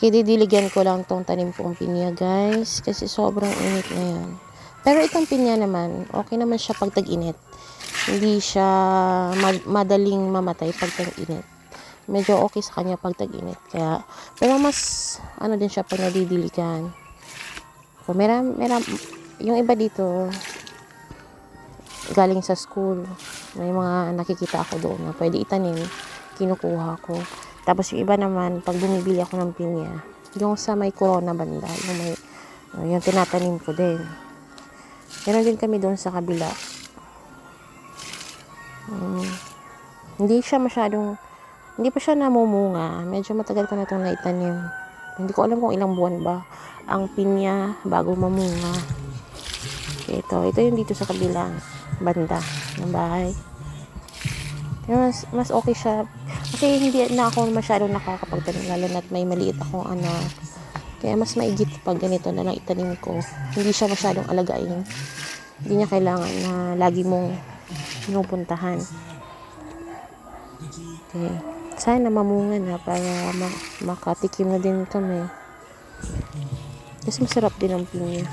Kaya didiligan ko lang tong tanim kong pinya guys. Kasi sobrang init na yan. Pero itong pinya naman, okay naman siya pag tag-init. Hindi siya ma- madaling mamatay pag tag-init. Medyo okay sa kanya pag tag-init. Kaya, pero mas, ano din siya pag nadidiligan. So, meram, meram, yung iba dito, galing sa school. May mga nakikita ako doon na pwede itanim. Kinukuha ko. Tapos yung iba naman, pag bumibili ako ng pinya, yung sa may corona banda, yung may, uh, yung tinatanim ko din. Meron din kami doon sa kabila. Mm, hindi siya masyadong, hindi pa siya namumunga. Medyo matagal ko na itong naitanim. Hindi ko alam kung ilang buwan ba ang pinya bago mamunga. Ito, ito yung dito sa kabilang banda ng bahay. Mas, mas okay siya. Kasi hindi na ako masyadong nakakapagtanim lalo na't may maliit akong anak. Kaya mas maigit pag ganito na lang itanim ko. Hindi siya masyadong alagain. Hindi niya kailangan na lagi mong pinupuntahan. Okay. Sana mamunga na para ma- makatikim na din kami. Kasi masarap din ang pinya.